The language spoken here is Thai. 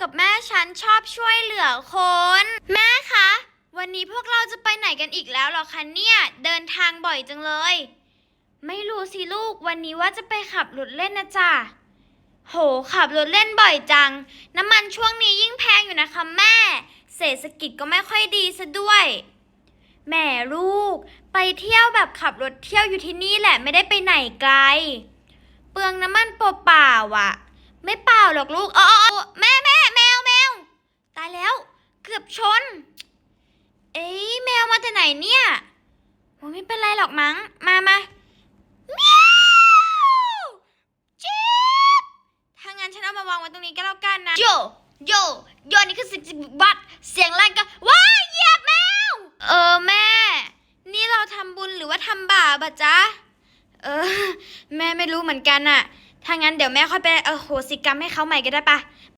กับแม่ฉันชอบช่วยเหลือคน แม่คะ วันนี้พวกเราจะไปไหนกันอีกแล้วหรอคะเนี่ย เดินทางบ่อยจังเลย ไม่รู้สิลูกวันนี้ว่าจะไปขับรถเล่นนะจ๊ะโห ขับรถเล่นบ่อยจัง น้ำมันช่วงนี้ยิ่งแพงอยู่นะคะแม่ เศรษฐกิจก็ไม่ค่อยดีซะด้วยแหม่ลูก ไปเที่ยวแบบขับรถเที่ยวอยู่ที่นี่แหละไม่ได้ไปไหนไกล เปลืองน้ำมันเปล่าๆอะ ไม่เปล่าหรอกลูกอ๋ออแม่วแมว ตายแล้ว เกือบชน เอ้ยแมวมาจากไหนเนี่ยโหไม่เป็นไรหรอกมั้ง มามาเมียวจิ๊บถ้างั้นฉันเอามาวางไว้ตรงนี้ก็แล้วกันนะ โย โย โยนี่คือสิบสิบบัตเสียงแรงก็ว้ายเหยียบแมว เออแม่ นี่เราทำบุญหรือว่าทำบาปอะจ๊ะ เออ แม่ไม่รู้เหมือนกันอะถ้างั้นเดี๋ยวแม่ค่อยไปเออโหสิกรรมให้เขาใหม่ก็ได้ปะ